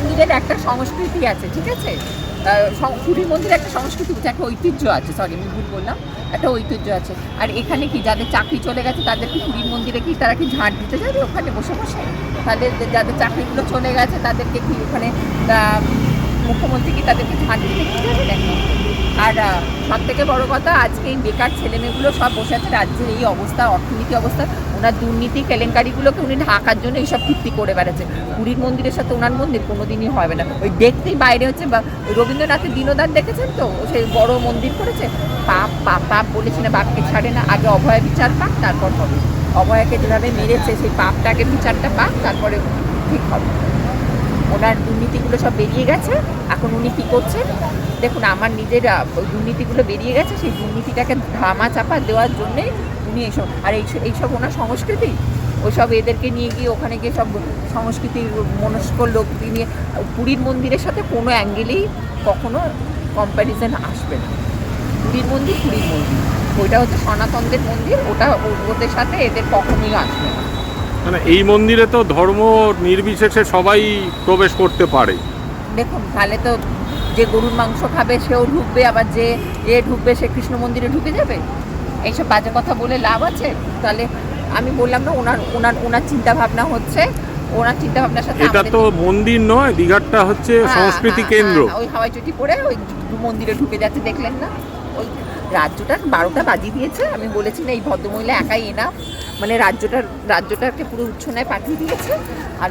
মন্দিরের একটা সংস্কৃতি আছে, ঠিক আছে? পুরীর মন্দিরে একটা সংস্কৃতি একটা ঐতিহ্য আছে সরি আমি ভুল বললাম, একটা ঐতিহ্য আছে। আর এখানে কি, যাদের চাকরি চলে গেছে তাদের কি পুরীর মন্দিরে কি, তারা কি ঝাঁট দিতে যাবে ওখানে বসে বসে? তাদের, যাদের চাকরিগুলো চলে গেছে, তাদেরকে কি ওখানে মুখ্যমন্ত্রী কি তাদেরকে ঝাঁট দিতে যাবে নাকি? আর সব থেকে বড় কথা আজকে এই বেকার ছেলেমেয়েগুলো সব বসে আছে রাজ্যের এই অবস্থা, অর্থনীতি অবস্থা। ওনার দুর্নীতি, কেলেঙ্কারিগুলোকে উনি ঢাকার জন্য এইসব কীর্তি করে বেড়াচ্ছে। পুরীর মন্দিরের সাথে ওনার মন্দির কোনোদিনই হবে না। ওই দেখতেই বাইরে হচ্ছে রবীন্দ্রনাথের দিনদান দেখেছেন তো? সেই বড় মন্দির করেছে। পাপ পাপ পাপ বলেছে না, বাপকে ছাড়ে না। আগে অভয় বিচার পাক, তারপর হবে। অভয়াকে যেভাবে মেরেছে, সেই পাপটাকে বিচারটা পাক, তারপরে ঠিক হবে। ওনার দুর্নীতিগুলো সব বেরিয়ে গেছে। এখন উনি কি করছেন? দেখুন, আমার নিজের দুর্নীতিগুলো বেরিয়ে গেছে, সেই দুর্নীতিটাকে ধামা চাপা দেওয়ার জন্যে উনি এইসব আর এইসব এইসব ওনার সংস্কৃতি? ওইসব এদেরকে নিয়ে গিয়ে ওখানে গিয়ে সব সংস্কৃতির মনস্ক লোক নিয়ে পুরীর মন্দিরের সাথে কোনো অ্যাঙ্গেলেই কখনো কম্প্যারিজন আসবে না। পুরীর মন্দির পুরীর মন্দির। ওইটা হচ্ছে সনাতনদের মন্দির, ওটা ওদের সাথে এদের কখনোই আসবে না। মানে এই মন্দিরে তো ধর্ম নির্বিশেষে সবাই প্রবেশ করতে পারে। দেখুন তাহলে তো যে গরুর মাংস খাবে সেও ঢুকবে আবার যে এ ঢুকবে সে কৃষ্ণ মন্দিরে ঢুকে যাবে? এইসব বাজে কথা বলে লাভ আছে? তাহলে আমি বললাম না ওনার ওনার ওনার চিন্তা ভাবনা হচ্ছে ওনার চিন্তা ভাবনার সাথে এটা তো মন্দির নয় দীঘাটা হচ্ছে হ্যাঁ, সংস্কৃতি হ্যাঁ, কেন্দ্র। হ্যাঁ, ওই হাওয়াই চটি পরে ওই মন্দিরে ঢুকে যাচ্ছে দেখলেন না? ওই রাজ্যটা বারোটা বাজিয়ে দিয়েছে আমি বলেছি না এই ভদ্রমহিলা একাই এনা মানে রাজ্যটার রাজ্যটাকে পুরো উচ্ছনায় পাঠিয়ে দিয়েছে আর